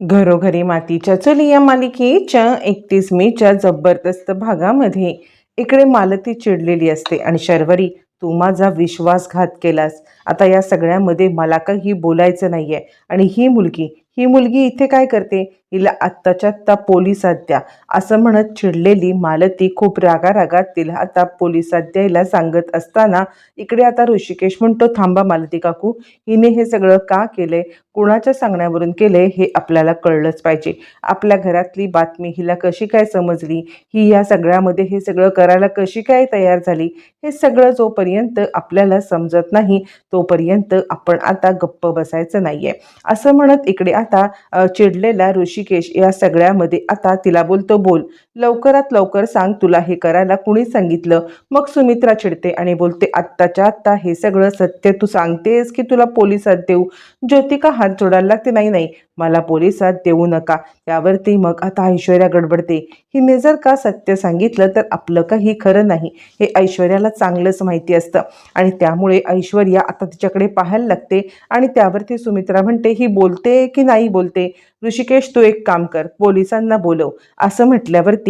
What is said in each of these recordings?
घरोघरी मातीच्या चुली या मालिकेच्या एकतीस मेच्या जबरदस्त भागामध्ये इकडे मालती चिडलेली असते. आणि शर्वरी तू माझा विश्वासघात केलास. आता या सगळ्यामध्ये मला काही बोलायचं नाही आहे आणि ही मुलगी ही मुलगी इथे काय करते? हिला आत्ताच्या आत्ता पोलिसात द्या असं म्हणत चिडलेली मालती खूप रागारागात तिला आता पोलिसात द्यायला सांगत असताना इकडे आता ऋषिकेश म्हणतो थांबा मालती काकू. हिने हे सगळं का केलंय कुणाच्या सांगण्यावरून केले? हे आपल्याला कळलंच पाहिजे. आपल्या घरातली बातमी हिला कशी काय समजली? ही या सगळ्यामध्ये हे सगळं करायला कशी काय तयार झाली? हे सगळं जोपर्यंत आपल्याला समजत नाही तोपर्यंत आपण आता गप्प बसायचं नाहीये. असं म्हणत इकडे आता चिडलेला ऋषी ऋषिकेश या सगळ्यामध्ये आता तिला बोलतो बोल. लवकरात लवकर सांग तुला हे करायला कुणी सांगितलं? मग सुमित्रा चिडते आणि बोलते आत्ताच्या आत्ता हे सगळं सत्य तू सांगतेस की तुला पोलिसात देऊ? ज्योतिका हात जोडायला लागते नाही नाही मला पोलिसात देऊ नका. त्यावरती मग आता ऐश्वर्या गडबडते. हिने जर का सत्य सांगितलं तर आपलं काही खरं नाही. हे ऐश्वर्याला चांगलंच माहिती असतं. आणि त्यामुळे ऐश्वर्या आता तिच्याकडे पाहायला लागते आणि त्यावरती सुमित्रा म्हणते ही बोलते की नाही बोलते? ऋषिकेश तू एक काम कर. पोलिसांना बोलव. असं म्हटल्यावरती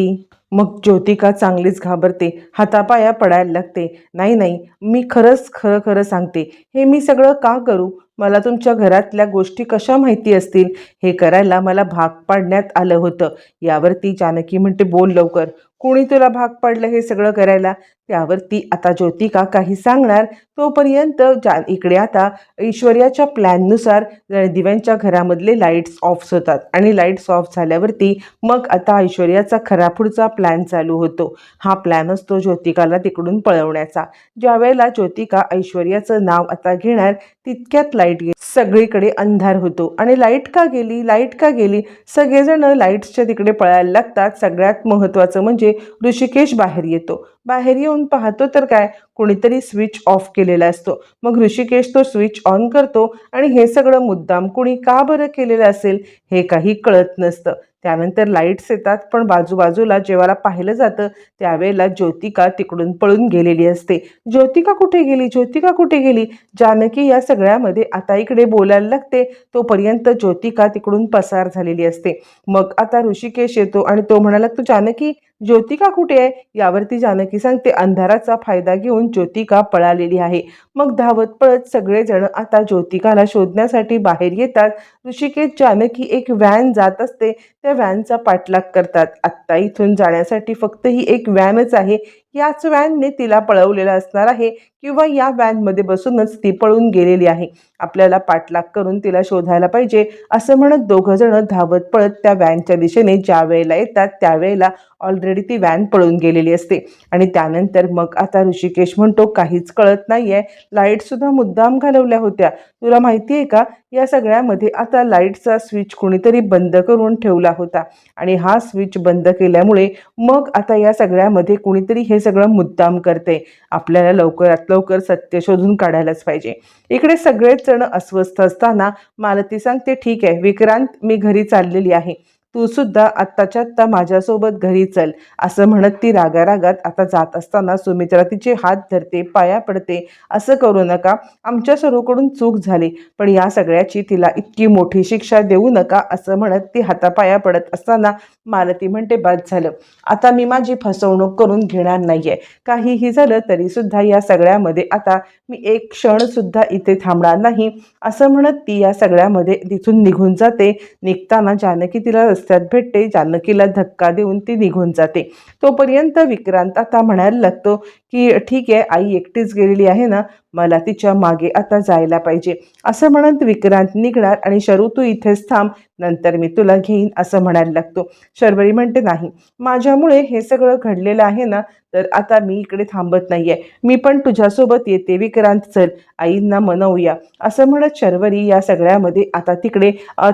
मग ज्योतिका चांगलीच घाबरते हातापाया पडायला लागते. नाही नाही मी खरंच खरं खरं सांगते. हे मी सगळं का करू? मला तुमच्या घरातल्या गोष्टी कशा माहिती असतील? हे करायला मला भाग पाडण्यात आलं होतं. यावरती जानकी म्हणते बोल लवकर. कोणी तुला भाग पाडलं हे सगळं करायला? त्यावरती आता ज्योतिका काही सांगणार. तोपर्यंत जा इकडे आता ऐश्वर्याच्या प्लॅननुसार दिव्यांच्या घरामधले लाईट्स ऑफ होतात आणि लाईट्स ऑफ झाल्यावरती मग आता ऐश्वर्याचा खरा पुढचा प्लॅन चालू होतो. हा प्लॅन असतो ज्योतिकाला तिकडून पळवण्याचा. ज्यावेळेला ज्योतिका ऐश्वर्याचं नाव आता घेणार तितक्यात लाइट सगळीकडे अंधार होतो. आणि लाइट का गेली? लाइट का गेली? सगळेजण लाईट्सच्या तिकडे पळायला लागतात. सगळ्यात महत्त्वाचं म्हणजे ऋषिकेश बाहेर येतो. बाहेर येऊन पाहतो तर काय? कोणीतरी स्विच ऑफ केलेला असतो. मग ऋषिकेश तो स्विच ऑन करतो आणि हे सगळं मुद्दाम कुणी का बरं केलेलं असेल हे काही कळत नसतं. त्यानंतर लाईट्स येतात पण बाजूबाजूला जेव्हाला पाहिलं जातं त्यावेळेला ज्योतिका तिकडून पळून गेलेली असते. ज्योतिका कुठे गेली? ज्योतिका कुठे गेली? जानकी या सगळ्यामध्ये आता इकडे बोलायला लागते. तोपर्यंत ज्योतिका तिकडून पसार झालेली असते. मग आता ऋषिकेश येतो आणि तो म्हणाला तू जानकी ज्योतिका कुठे आहे? यावरती जानकी सांगते. अंधाराचा फायदा घेऊन ज्योतिका पळालेली आहे. मग धावत पळत सगळेजण आता ज्योतिकाला शोधण्यासाठी बाहेर येतात. ऋषिकेश जानकी एक व्हॅन जात असते. त्या व्हॅनचा पाठलाग करतात. आत्ता इथून जाण्यासाठी फक्त ही एक व्हॅनच आहे. याच व्हॅनने तिला पळवलेलं असणार आहे किंवा या व्हॅनमध्ये बसूनच ती पळून गेलेली आहे. आपल्याला पाठलाग करून तिला शोधायला पाहिजे असं म्हणत दोघंजणं धावत पळत त्या व्हॅनच्या दिशेने ज्या वेळेला येतात त्यावेळेला ऑलरेडी ती व्हॅन पळून गेलेली असते. आणि त्यानंतर मग आता ऋषिकेश म्हणतो काहीच कळत नाही आहे लाईटसुद्धा मुद्दाम घालवल्या होत्या. तुला माहिती आहे का या सगळ्यामध्ये आता लाईटचा स्विच कोणीतरी बंद करून ठेवला होता. आणि हा स्विच बंद केल्यामुळे मग आता या सगळ्यामध्ये कुणीतरी हे सगळं मुद्दाम करते. आपल्याला लवकरात लवकर सत्य शोधून काढायलाच पाहिजे. इकडे सगळेच जण अस्वस्थ असताना मालती सांगते ठीक आहे विक्रांत मी घरी चाललेली आहे. तू सुद्धा आत्ताच्या आत्ता माझ्यासोबत घरी चल असं म्हणत ती रागारागात आता जात असताना सुमित्रा तिचे हात धरते पाया पडते. असं करू नका आमच्या सर्वकडून चूक झाली पण या सगळ्याची तिला इतकी मोठी शिक्षा देऊ नका असं म्हणत ती हातापाया पडत असताना मालती म्हणते बाद झालं. आता मी माझी फसवणूक करून घेणार नाहीये. काहीही झालं तरी सुद्धा या सगळ्यामध्ये आता मी एक क्षण सुद्धा इथे थांबणार नाही. असं म्हणत ती या सगळ्यामध्ये तिथून निघून जाते. निघताना जानकी तिला रस्त्यात भेटते. जानकीला धक्का देऊन ती निघून जाते. तोपर्यंत विक्रांत आता म्हणायला लागतो की ठीक आहे आई एकटीच गेलेली आहे ना मला तिच्यामागे आता जायला पाहिजे. असं म्हणत विक्रांत निघणार आणि शरू तू इथेच थांब नंतर मी तुला घेईन असं म्हणायला लागतो. शर्वरी म्हणते नाही माझ्यामुळे हे सगळं घडलेलं आहे ना तर आता मी इकडे थांबत नाहीये. मी पण तुझ्यासोबत येते विक्रांत चल आईंना मनवूया. असं म्हणत शर्वरी या सगळ्यामध्ये आता तिकडे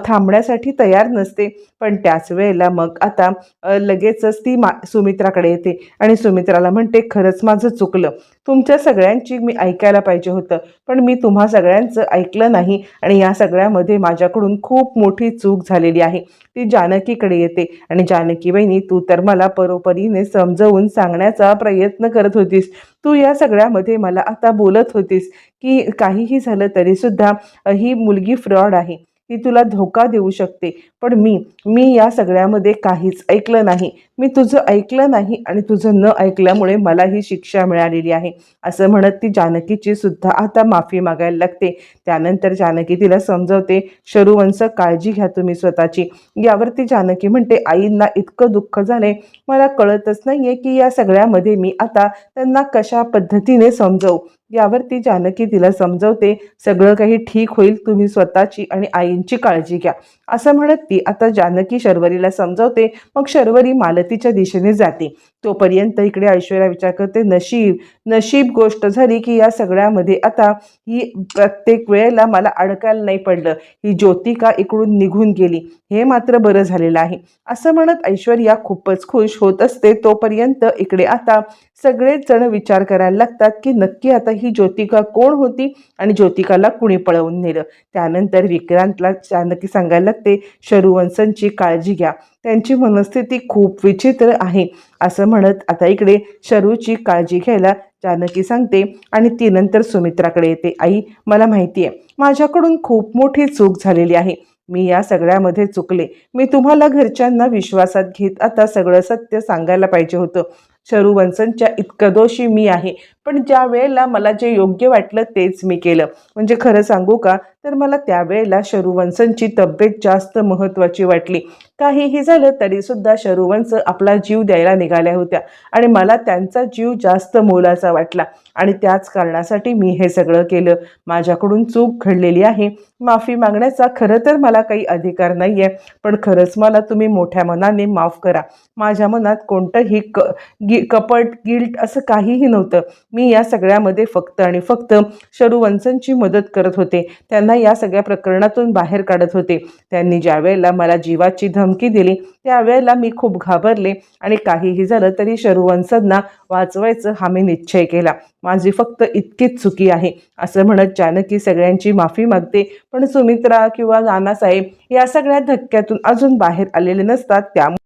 थांबण्यासाठी तयार नसते. पण त्याच वेळेला मग आता लगेचच ती मा सुमित्राकडे येते आणि सुमित्राला म्हणते खरंच माझं चुकलं. तुमच्या सगळ्यांची मी ऐकायला पाहिजे होतं. पण मी तुम्हा सगळ्यांचं ऐकलं नाही आणि या सगळ्यामध्ये माझ्याकडून खूप मोठी चूक झालेली आहे. ती जानकीकडे येते आणि जानकी बहिणी तू तर मला परोपरीने समजवून सांगण्याचा प्रयत्न करत होतीस. तू या सगळ्यामध्ये मला आता बोलत होतीस की काहीही झालं तरीसुद्धा ही मुलगी फ्रॉड आहे. ती तुला धोका देऊ शकते. पण मी मी या सगळ्यामध्ये काहीच ऐकलं नाही. मी तुझं ऐकलं नाही आणि तुझं न ऐकल्यामुळे मला ही शिक्षा मिळालेली आहे. असं म्हणत ती जानकीची सुद्धा आता माफी मागायला लागते. त्यानंतर जानकी तिला समजवते शरुवंश काळजी घ्या तुम्ही स्वतःची. यावरती जानकी म्हणते आईंना इतकं दुःख झाले मला कळतच नाहीये की या सगळ्यामध्ये मी आता त्यांना कशा पद्धतीने समजवू? यावरती जानकी तिला समजवते सगळं काही ठीक होईल तुम्ही स्वतःची आणि आईंची काळजी घ्या. असं म्हणत ती आता जानकी शर्वरीला समजवते. मग शर्वरी मालती व्यक्तीच्या दिशेने जाते. तोपर्यंत इकडे ऐश्वर्या विचार करते नशीब नशीब गोष्ट झाली की या सगळ्यामध्ये आता ही प्रत्येक वेळेला मला अडकायला नाही पडलं. ही ज्योतिका इकडून निघून गेली. हे मात्र बरं झालेलं आहे. असं म्हणत ऐश्वर्या खूपच खुश होत असते. तोपर्यंत इकडे आता सगळेच जण विचार करायला लागतात की नक्की आता ही ज्योतिका कोण होती आणि ज्योतिकाला कुणी पळवून नेलं? त्यानंतर विक्रांतला जानकी सांगायला लागते शरुवंशांची काळजी घ्या. त्यांची मनस्थिती खूप विचित्र आहे. असं म्हणत आता इकडे शरूची काळजी घ्यायला जानकी सांगते आणि ती नंतर सुमित्राकडे येते. आई मला माहिती आहे माझ्याकडून खूप मोठी चूक झालेली आहे. मी या सगळ्यामध्ये चुकले. मी तुम्हाला घरच्यांना विश्वासात घेत आता सगळं सत्य सांगायला पाहिजे होतं. शरू शरुवंशंच्या इतकं दोषी मी आहे. पण ज्या वेळेला मला जे योग्य वाटलं तेच मी केलं. म्हणजे खरं सांगू का तर मला त्यावेळेला शरुवंशांची तब्येत जास्त महत्त्वाची वाटली. काहीही झालं तरीसुद्धा शरुवंश आपला जीव द्यायला निघाल्या होत्या आणि मला त्यांचा जीव जास्त मोलाचा वाटला. आणि त्याच कारणासाठी मी हे सगळं केलं. माझ्याकडून चूक घडलेली आहे. माफी मागण्याचा खरं तर मला काही अधिकार नाही आहे पण खरंच मला तुम्ही मोठ्या मनाने माफ करा. माझ्या मनात कोणतंही क गि कपट गिल्ट असं काहीही नव्हतं. मी या सगळ्यामध्ये फक्त आणि फक्त शरुवंशांची मदत करत होते. त्यांना या सगळ्या प्रकरणातून बाहेर काढत होते. त्यांनी ज्या वेळेला मला जीवाची धमकी दिली त्यावेळेला मी खूप घाबरले आणि काहीही झालं तरी शरुवंसदना वाचवायचं हा मी निश्चय केला. माझी फक्त इतकीच चुकी आहे असं म्हणत जानकी सगळ्यांची माफी मागते. पण सुमित्रा किंवा नानासाहेब या सगळ्या धक्क्यातून अजून बाहेर आलेले नसतात त्यामुळे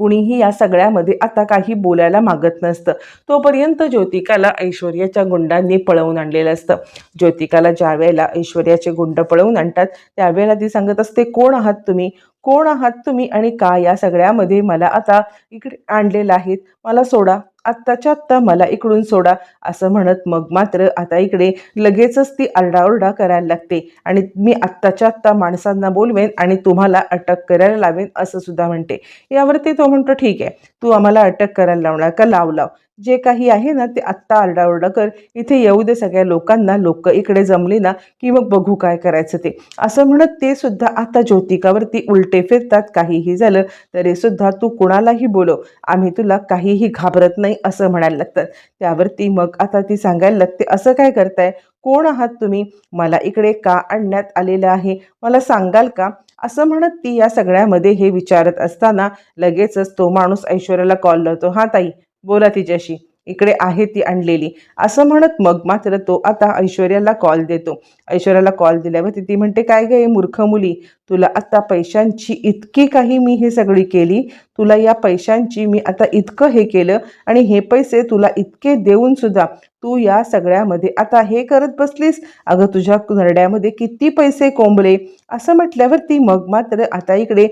कुणीही या सगळ्यामध्ये आता काही बोलायला मागत नसतं. तोपर्यंत ज्योतिकाला ऐश्वर्याच्या गुंडांनी पळवून आणलेलं असतं. ज्योतिकाला ज्या वेळेला ऐश्वर्याचे गुंड पळवून आणतात त्यावेळेला ती सांगत असते कोण आहात तुम्ही? कोण आहात तुम्ही आणि का या सगळ्यामध्ये मला आता इकडे आणलेलं आहेत. मला सोडा. आत्ताच्या आत्ता मला इकडून सोडा. असं म्हणत मग मात्र आता इकडे लगेचच ती आरडाओरडा करायला लागते. आणि मी आत्ताच्या आत्ता माणसांना बोलवेन आणि तुम्हाला अटक करायला लावेन असं सुद्धा म्हणते. यावरती तो म्हणतो ठीक आहे. तू आम्हाला अटक करायला लावणार का? लाव लाव. जे काही आहे ना ते आत्ता आरडाओरडा कर. इथे येऊ दे सगळ्या लोकांना. लोक इकडे जमली ना की मग बघू काय करायचं ते. असं म्हणत ते सुद्धा आता ज्योतिकावरती उलटे फिरतात. काहीही झालं तरी सुद्धा तू कुणालाही बोलव. आम्ही तुला काहीही घाबरत नाही असं म्हणायला लागतात. त्यावरती मग आता ती सांगायला लागते असं काय करताय? कोण आहात तुम्ही? मला इकडे का आणण्यात आलेलं आहे? मला सांगाल का? असं म्हणत ती या सगळ्यामध्ये हे विचारत असताना लगेचच तो माणूस ऐश्वर्याला कॉल लावतो हा ताई बोला तिच्याशी. इकडे आहे ती आणलेली. असं म्हणत मग मात्र तो आता ऐश्वर्याला कॉल देतो. ऐश्वर्याला कॉल दिल्यावर ती म्हणते काय गे मूर्ख मुली? तुला आता पैशांची इतकी काही मी हे सगळी केली तुला या पैशांची मी आता इतकं हे केलं आणि हे पैसे तुला इतके देऊन सुद्धा तू या सगळ्यामध्ये आता हे करत बसलीस. अगं तुझ्या नरड्यामध्ये किती पैसे कोंबले? असं म्हटल्यावर ती मग मात्र आता इकडे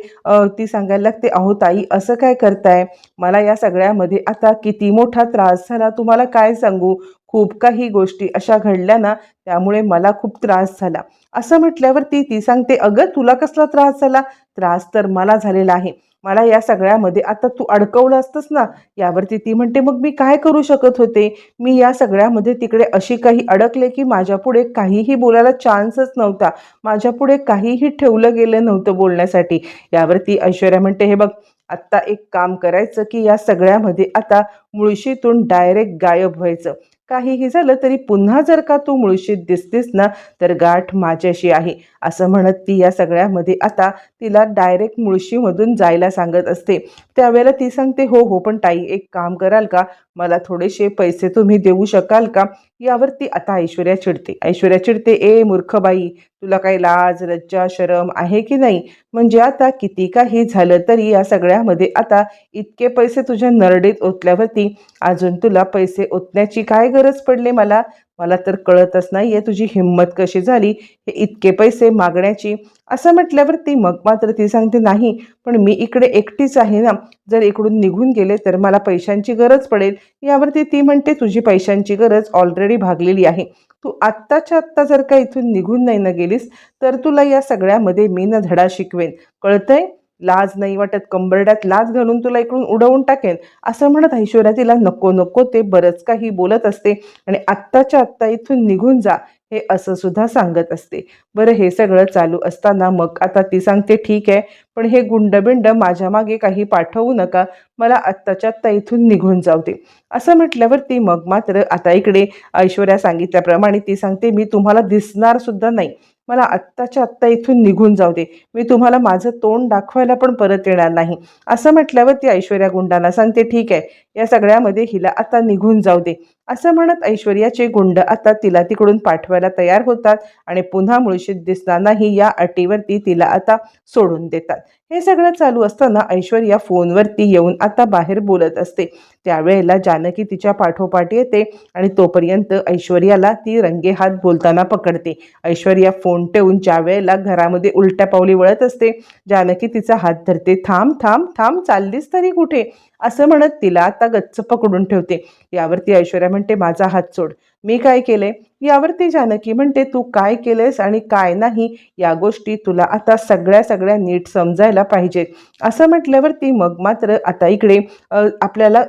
ती सांगायला लागते अहो ताई असं काय करताय? मला या सगळ्यामध्ये आता किती मोठा त्रास झाला तुम्हाला काय सांगू? खूप काही गोष्टी अशा घडल्या ना त्यामुळे मला खूप त्रास झाला. असं म्हटल्यावर ती ती सांगते अगं तुला कसला त्रास झाला? त्रास तर मला झालेला आहे. मला या सगळ्यामध्ये आता तू अडकवलं असतंस ना यावरती ती म्हणते मग मी काय करू शकत होते? मी या सगळ्यामध्ये तिकडे अशी काही अडकले की माझ्यापुढे काहीही बोलायला चान्सच नव्हता. माझ्यापुढे काहीही ठेवलं गेलं नव्हतं बोलण्यासाठी. यावरती ऐश्वर्या म्हणते हे बघ आत्ता एक काम करायचं की या सगळ्यामध्ये आता मुळशीतून डायरेक्ट गायब व्हायचं. काहीही झालं तरी पुन्हा जर का तू मुळशीत दिसतीस ना तर गाठ माझ्याशी आहे असं म्हणत ती या सगळ्यामध्ये. आता तिला डायरेक्ट मुळशीमधून जायला सांगत असते. त्यावेळेला ती सांगते हो हो पण ताई एक काम कराल का? मला थोडेसे पैसे तुम्ही देऊ शकाल का? यावरती आता ऐश्वर्या चिडते. ऐश्वर्या चिडते ए मूर्खबाई तुला काही लाज लज्जा शरम आहे की नाही? म्हणजे आता किती काही झालं तरी या सगळ्यामध्ये आता इतके पैसे तुझ्या नरडीत ओतल्यावरती अजून तुला पैसे ओतण्याची काय गरज पडली मला? मला तर कळतच नाही आहे तुझी हिंमत कशी झाली हे इतके पैसे मागण्याची. असं म्हटल्यावर ती मग मात्र ती सांगते नाही पण मी इकडे एकटीच आहे ना. जर इकडून निघून गेले तर मला पैशांची गरज पडेल. यावरती ती म्हणते तुझी पैशांची गरज ऑलरेडी भागलेली आहे. तू आत्ताच्या आत्ता जर का इथून निघून नाही ना गेलीस तर तुला या सगळ्यामध्ये मी ना धडा शिकवेन. कळतंय? लाज नाही वाटत कंबरड्यात लाज घालून तुला इकडून उडवून टाकेन. असं म्हणत ऐश्वर्या तिला नको नको ते बरंच काही बोलत असते आणि आत्ताच्या आत्ता इथून निघून जा हे असं सुद्धा सांगत असते. बरं हे सगळं चालू असताना मग आता ती सांगते ठीक आहे पण हे गुंडबिंड माझ्या मागे काही पाठवू नका मला आत्ताच्या आत्ता इथून निघून जाऊ दे. असं म्हटल्यावरती मग मात्र आता इकडे ऐश्वर्या सांगितल्याप्रमाणे ती सांगते मी तुम्हाला दिसणार सुद्धा नाही. मला आत्ताच्या आत्ता इथून निघून जाऊ दे. मी तुम्हाला माझं तोंड दाखवायला पण परत येणार नाही. असं म्हटल्यावर ती ऐश्वर्या गुंडांना सांगते ठीक आहे. या सगळ्यामध्ये हिला आता निघून जाऊ दे. असं म्हणत ऐश्वर्याचे गुंड आता तिला तिकडून पाठवायला तयार होतात आणि पुन्हा मुळशीत दिसतानाही या अटीवरती तिला आता सोडून देतात. हे सगळं चालू असताना ऐश्वर्या फोनवरती येऊन आता बाहेर बोलत असते. त्यावेळेला जानकी तिच्या पाठोपाठ येते आणि तोपर्यंत ऐश्वर्याला ती रंगे हात बोलताना पकडते. ऐश्वर्या फोन ठेवून ज्या वेळेला घरामध्ये उलट्या पावली वळत असते जानकी तिचा हात धरते थांब थांब थांब चाललीस तरी कुठे? असं म्हणत तिला आता गच्च पकडून ठेवते. यावरती ऐश्वर्या म्हणते माझा हात सोड. मी काय केले यावरती जानकी म्हणते तू काय केलेस आणि काय नाही? या गोष्टी तुला आता सगळ्या सगळ्या नीट समजायला पाहिजेत. असं म्हटल्यावरती मग मात्र आता इकडे आपल्याला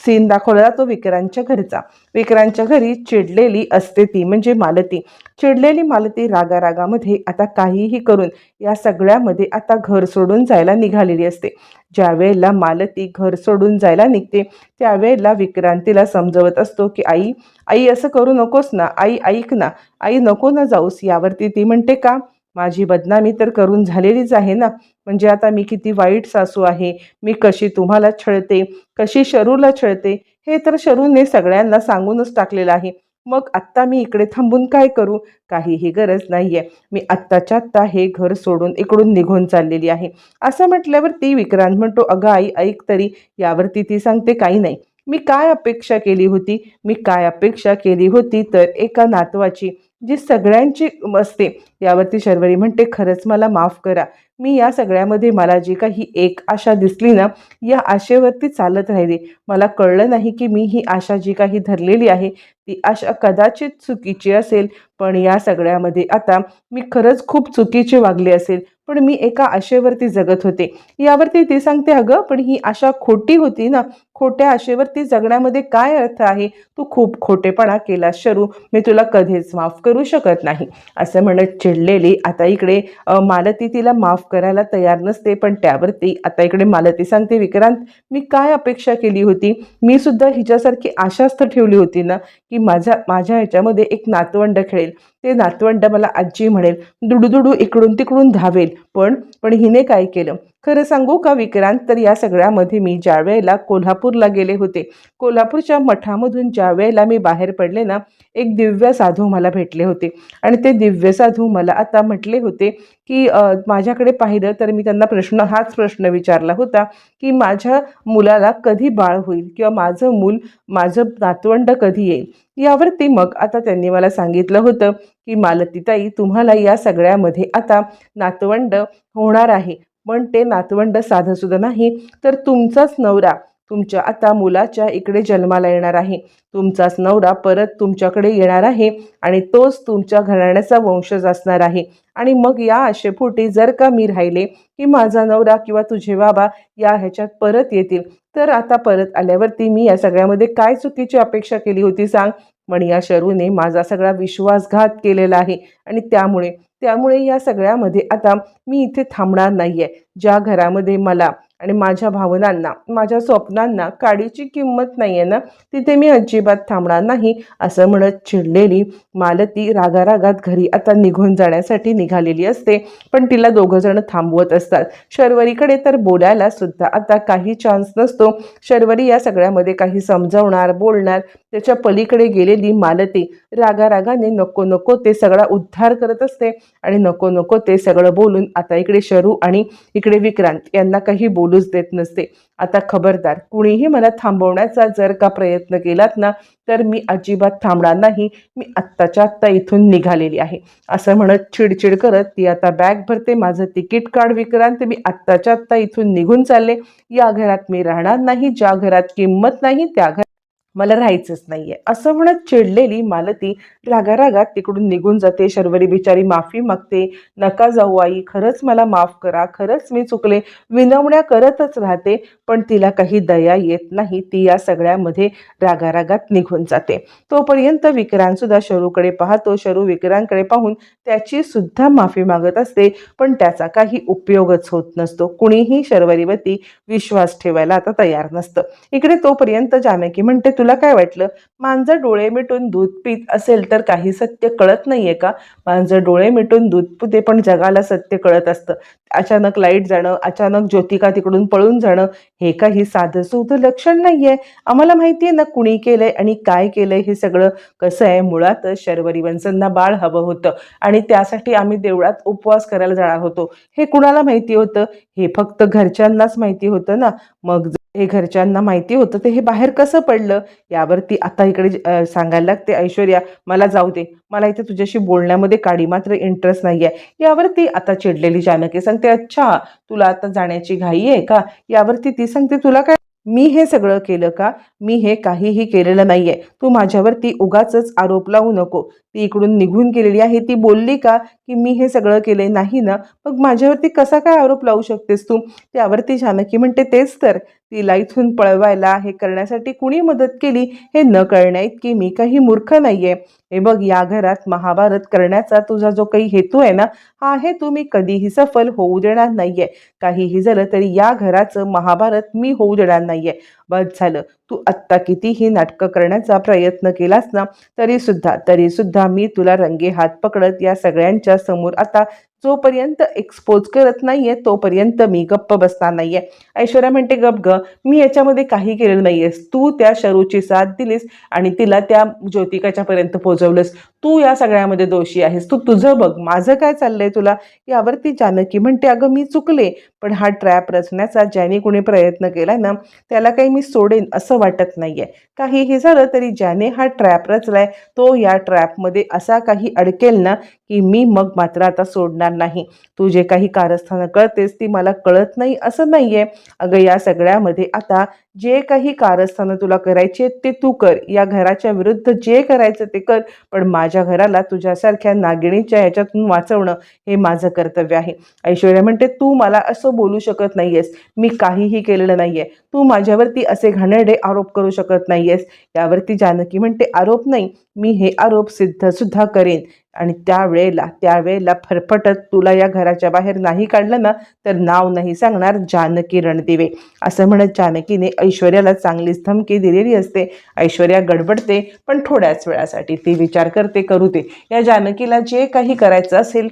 सीन दाखवला जातो विक्रांतच्या घरचा. विक्रांतच्या घरी चिडलेली असते ती म्हणजे मालती. चिडलेली मालती रागारागामध्ये आता काहीही करून या सगळ्यामध्ये आता घर सोडून जायला निघालेली असते. ज्या वेळेला मालती घर सोडून जायला निघते त्यावेळेला विक्रांतीला समजवत असतो की आई आई असं करू नकोस ना आई ऐक ना आई नको ना जाऊस यावरती ती म्हणते का? माझी बदनामी तर करून झालेलीच आहे ना. म्हणजे आता मी किती वाईट सासू आहे. मी कशी तुम्हाला छळते? कशी शरूला छळते? हे तर शरूने सगळ्यांना सांगूनच टाकलेलं आहे. मग आत्ता मी इकडे थांबून काय करू? काहीही गरज नाही आहे मी आत्ताच्या आत्ता हे घर सोडून इकडून निघून चाललेली आहे. असं म्हटल्यावर ती विक्रांत म्हणतो अगं आई ऐक तरी. यावरती ती सांगते काही नाही. मी काय अपेक्षा केली होती? मी काय अपेक्षा केली होती तर एका नातवाची? जी सगळ्यांची असते यावरती शर्वरी म्हणते खरंच मला माफ करा. मी या सगळ्यामध्ये मला जी काही एक आशा दिसली ना या आशेवरती चालत राहिली. मला कळलं नाही की मी ही आशा जी काही धरलेली आहे ती आशा कदाचित चुकीची असेल. पण या सगळ्यामध्ये आता मी खरंच खूप चुकीचे वागले असेल. पण मी एका आशेवरती जगत होते. यावरती ती सांगते अगं पण ही आशा खोटी होती ना खोट्या आशेवरती जगण्यामध्ये काय अर्थ आहे? तू खूप खोटेपणा केला शरू. मी तुला कधीच माफ करू शकत नाही. असं म्हणत चिडलेली आता इकडे मालती तिला माफ करायला तयार नसते पण त्यावरती आता इकडे मालती सांगते विक्रांत मी काय अपेक्षा केली होती? मी सुद्धा हिच्यासारखी आशास्थ ठेवली होती ना की माझ्या माझ्या ह्याच्यामध्ये एक नातवंड खेळेल. ते नातवंड मला आजी म्हणेल दुडूदुडू इकडून तिकडून धावेल. पण पण हिने काय केलं? खरं सांगू का विक्रांत? तर या सगळ्यामध्ये मी ज्या वेळेला कोल्हापूरला गेले होते कोल्हापूरच्या मठामधून ज्या वेळेला मी बाहेर पडले ना एक दिव्य साधू मला भेटले होते. आणि ते दिव्य साधू मला आता म्हटले होते की माझ्याकडे पाहिलं तर मी त्यांना प्रश्न हाच प्रश्न विचारला होता की माझ्या मुलाला कधी बाळ होईल किंवा माझं मूल माझं नातवंड कधी येईल? यावरती मग आता त्यांनी मला सांगितलं होतं की मालतीताई तुम्हाला या सगळ्यामध्ये आता नातवंड होणार आहे. पण ते नातवंड साधंसुद्धा नाही. तर तुमचाच नवरा तुमच्या आता मुलाच्या इकडे जन्माला येणार आहे. तुमचाच नवरा परत तुमच्याकडे येणार आहे आणि तोच तुमच्या घराण्याचा वंशज असणार आहे. आणि मग या आशेपोटी जर का मी राहिले की माझा नवरा किंवा तुझे बाबा या ह्याच्यात परत येतील तर आता परत आल्यावरती मी या सगळ्यामध्ये काय चुकीची अपेक्षा केली होती सांग? पण या शरूने माझा सगळा विश्वासघात केलेला आहे आणि त्यामुळे त्यामुळे या सगळ्यामध्ये आता मी इथे थांबणार नाही आहे ज्या घरामध्ये मला आणि माझ्या भावनांना माझ्या स्वप्नांना काडीची किंमत नाही आहे ना तिथे मी अजिबात थांबणार नाही असं म्हणत चिडलेली मालती रागारागात घरी आता निघून जाण्यासाठी निघालेली असते. पण तिला दोघं जण थांबवत असतात. शर्वरीकडे तर बोलायला सुद्धा आता काही चान्स नसतो. शर्वरी या सगळ्यामध्ये काही समजावणार बोलणार त्याच्या पलीकडे गेलेली मालती रागारागाने नको नको ते सगळा उद्धार करत असते आणि नको नको ते सगळं बोलून आता इकडे शरू आणि इकडे विक्रांत यांना काही बोलूच देत नसते. आता खबरदार कुणीही मला थांबवण्याचा जर का प्रयत्न केलात ना तर मी अजिबात थांबणार नाही. मी आत्ताच्या आत्ता इथून निघालेली आहे. असं म्हणत चिडचिड करत ती आता बॅग भरते माझं तिकीट काढ विक्रांत मी आत्ताच्या आत्ता इथून निघून चालले. या घरात मी राहणार नाही ज्या घरात किंमत नाही त्या घरात मला राहायचंच नाहीये. असं म्हणत चिडलेली मालती रागारागात तिकडून निघून जाते. शर्वरी बिचारी माफी मागते. नका जाऊ आई खरंच मला माफ करा. खरंच मी चुकले. विनवण्या करतच राहते. पण तिला काही दया येत नाही ती या सगळ्यामध्ये रागारागात निघून जाते. तोपर्यंत विक्रांत सुद्धा शरूकडे पाहतो. शरू विक्रांतकडे पाहून त्याची सुद्धा माफी मागत असते पण त्याचा काही उपयोगच होत नसतो. कुणीही शर्वरीवरती विश्वास ठेवायला आता तयार नसतं. इकडे तोपर्यंत जानकी म्हणते तुला काय वाटलं? मांजर डोळे मिटून दूध पीत असेल तर काही सत्य कळत नाहीये का? मांजर डोळे मिटून दूध पिते पण जगाला सत्य कळत असतं. अचानक लाइट जाणं अचानक ज्योतिका तिकडून पळून जाणं हे काही साधं सुधं लक्षण नाहीये. आम्हाला माहिती आहे ना कुणी केलंय आणि काय केलंय हे सगळं कसं आहे. मुळातच शर्वरी वंशांना बाळ हवं होतं आणि त्यासाठी आम्ही देवळात उपवास करायला जाणार होतो. हे कुणाला माहिती होतं? हे फक्त घरच्यांनाच माहिती होतं ना. मग हे घरच्यांना माहिती होतं ते हे बाहेर कसं पडलं? यावरती आता इकडे सांगायला लागते. ऐश्वर्या मला जाऊ दे. मला इथे तुझ्याशी बोलण्यामध्ये काडी मात्र इंटरेस्ट नाही आहे यावरती आता चिडलेली जानकी सांगते अच्छा तुला आता जाण्याची घाई आहे का? यावरती ती सांगते तुला काय मी हे सगळं केलं का? मी हे काहीही केलेलं नाहीये. तू माझ्यावरती उगाच आरोप लावू नको. ती इकडून निघून गेलेली आहे. ती बोलली का की मी हे सगळं केले नाही ना? मग माझ्यावरती कसा काय आरोप लावू शकतेस तू? त्यावरती जानकी म्हणते तेच तर. तिला इथून पळवायला हे करण्यासाठी कुणी मदत केली हे न कळण्या इतकी मी काही मूर्ख नाहीये. हे बघ या घरात महाभारत करण्याचा तुझा जो काही हेतू आहे ना हा हेतू मी कधीही सफल होऊ देणार नाहीये. काहीही झालं तरी या घराचं महाभारत मी होऊ देणार नाहीये. बस झालं. तू आत्ता कितीही नाटकं करण्याचा प्रयत्न केलास ना तरी सुद्धा तरी सुद्धा मी तुला रंगे हात पकडत या सगळ्यांच्या समोर आता जोपर्यंत एक्सपोज करत नाहीये तोपर्यंत मी गप्प बसणार नाहीये. ऐश्वर्या म्हणते गप ग मी याच्यामध्ये काही केलेलं नाहीयेस तू त्या शरूची साथ दिलीस आणि तिला त्या ज्योतिकाच्या पर्यंत पोहोचवलंस. तू या सगळ्यामध्ये दोषी आहेस. तू तुझं बघ. माझं काय चाललंय तुला? यावरती जानकी म्हणते अगं मी चुकले. पण हा ट्रॅप रचण्याचा ज्याने कुणी प्रयत्न केला ना त्याला काही मी सोडेन असं वाटत नाही आहे काहीही झालं तरी ज्याने हा ट्रॅप रचलाय तो या ट्रॅपमध्ये असा काही अडकेल ना की मी मग मात्र आता सोडणार नाही. तू जे काही कारस्थानं कळतेस ती मला कळत नाही असं नाहीये. अगं या सगळ्यामध्ये आता जे काही कारस्थानं तुला करायची आहेत ते तू कर. या घराच्या विरुद्ध जे करायचं ते कर. पण माझ्या घराला तुझ्यासारख्या नागिणीच्या ह्याच्यातून वाचवणं हे माझं कर्तव्य आहे. ऐश्वर्या म्हणते तू मला असं बोलू शकत नाहीयेस. मी काहीही केलेलं नाहीये. तू माझ्यावरती असे घाणेरडे आरोप करू शकत नाहीयेस. यावरती जानकी म्हणते आरोप नाही. मी हे आरोप सिद्ध सुद्धा करेन. आणि त्यावेळेला त्यावेळेला फरफटत तुला या घराच्या बाहेर नाही काढलं ना तर नाव नाही सांगणार जानकी रणदिवे. असं म्हणत जानकीने ऐश्वर्याला चांगलीच धमकी दिलेली असते. ऐश्वर्या गडबडते पण थोड्याच वेळासाठी ती विचार करते करू दे. या जानकीला जे काही करायचं असेल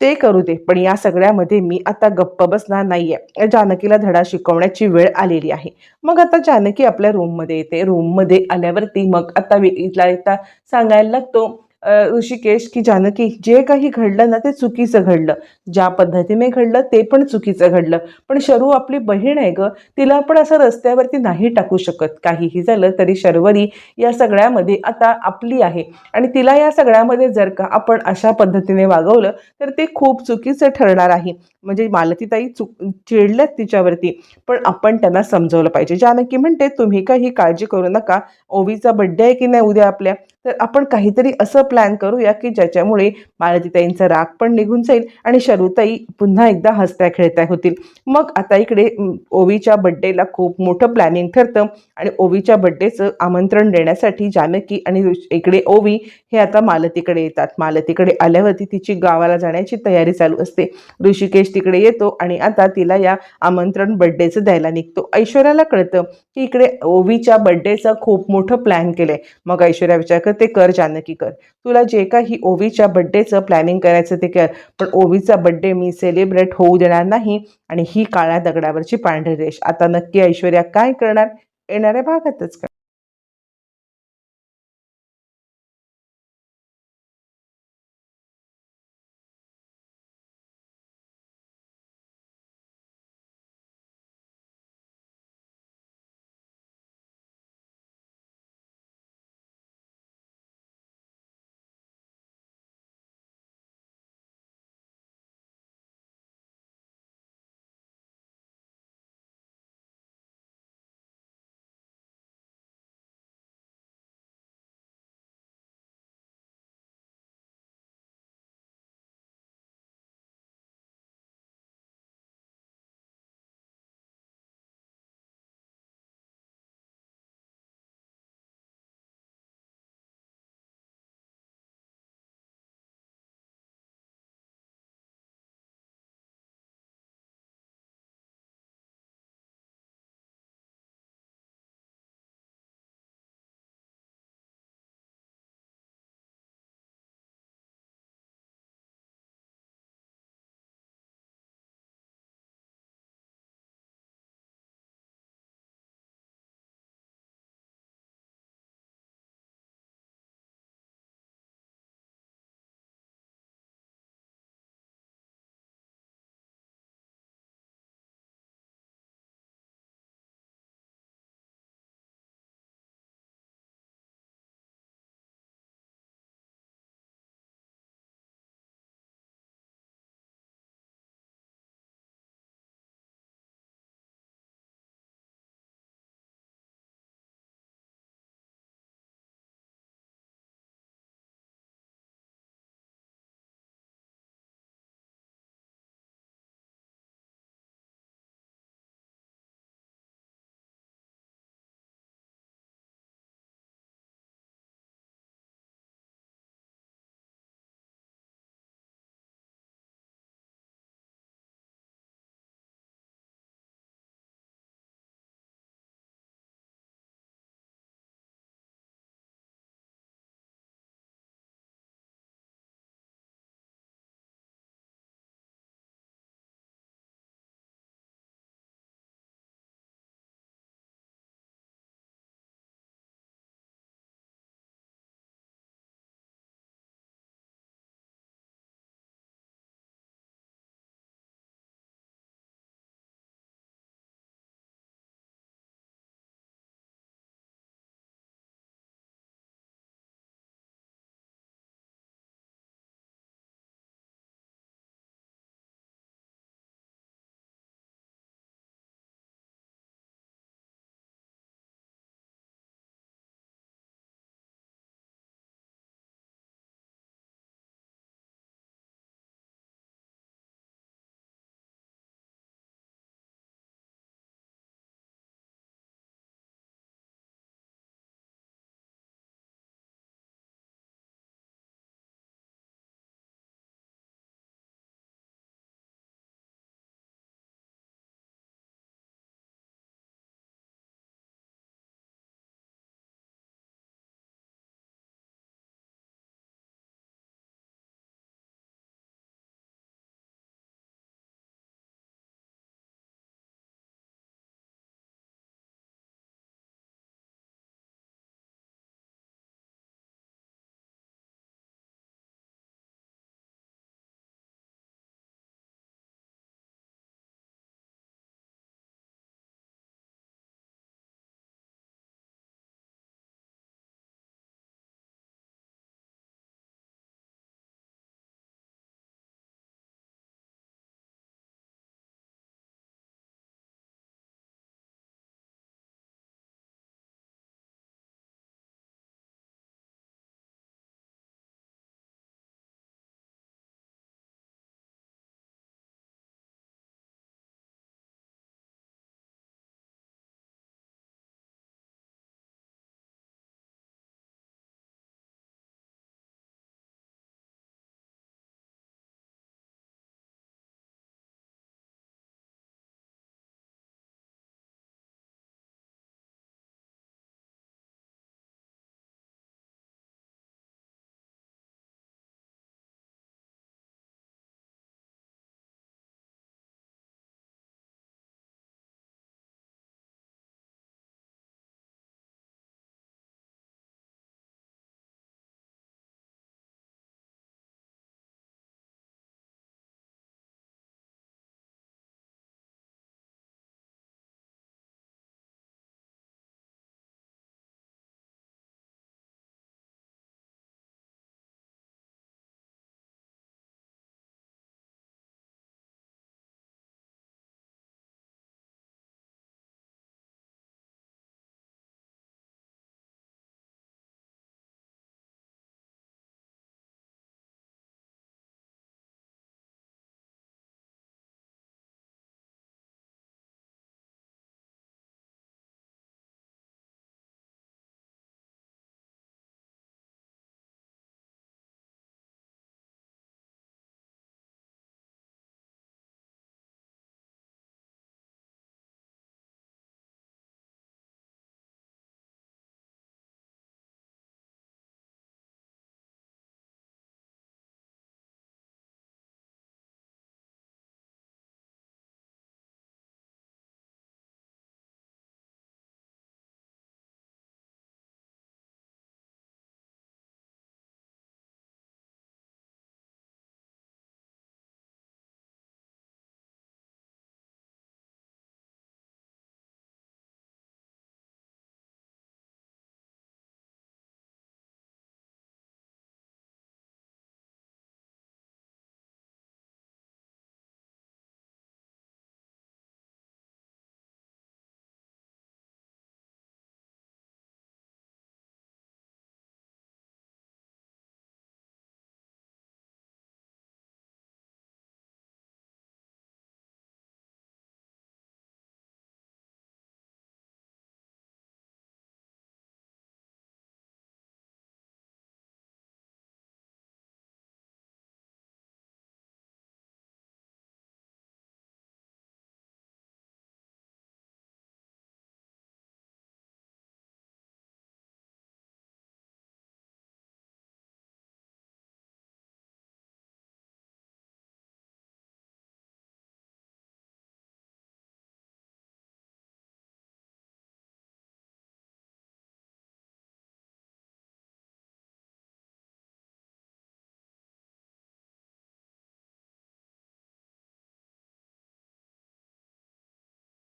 ते करू दे. पण या सगळ्यामध्ये मी आता गप्प बसणार नाहीये. या जानकीला धडा शिकवण्याची वेळ आलेली आहे. मग आता जानकी आपल्या रूममध्ये येते. रूममध्ये आल्यावरती मग आता वेळीला सांगायला लागतो ऋषिकेश की जानकी जे काही घडलं ना ते चुकीचं घडलं. ज्या पद्धतीने घडलं ते पण चुकीचं घडलं. पण शरू आपली बहीण आहे ग तिला आपण असं रस्त्यावरती नाही टाकू शकत. काहीही झालं तरी शर्वरी या सगळ्यामध्ये आता आपली आहे. आणि तिला या सगळ्यामध्ये जर का आपण अशा पद्धतीने वागवलं तर ते खूप चुकीचं ठरणार आहे. म्हणजे मालतीताई चुक चिडल्यात तिच्यावरती. पण आपण त्यांना समजवलं पाहिजे. जानकी म्हणते तुम्ही काही काळजी करू नका. ओवीचा बड्डे आहे की नाही उद्या आपल्या? तर आपण काहीतरी असं प्लॅन करूया की ज्याच्यामुळे मालतीताईंचा राग पण निघून जाईल आणि शरूताई पुन्हा एकदा हसत्या खेळत्या होतील. मग आता इकडे ओवीच्या बड्डेला खूप मोठं प्लॅनिंग ठरतं आणि ओवीच्या बड्डेचं आमंत्रण देण्यासाठी जानकी आणि ऋष- इकडे ओवी हे आता मालतीकडे येतात. मालतीकडे आल्यावरती तिची गावाला जाण्याची तयारी चालू असते. ऋषिकेश तिकडे येतो आणि आता तिला या आमंत्रण बड्डेचं द्यायला निघतो. ऐश्वर्याला कळतं की इकडे ओवीच्या बड्डेचं खूप मोठं प्लॅन केलंय. मग ऐश्वर्या विचार करते ते कर जानकी कर. तुला जे काही ओवीच्या बड्डेचं प्लॅनिंग करायचं ते कर. पण ओवीचा बड्डे मी सेलिब्रेट होऊ देणार नाही आणि ही काळ्या दगडावरची पांढरी रेष. आता नक्की ऐश्वर्या काय करणार? येणाऱ्या भागातच का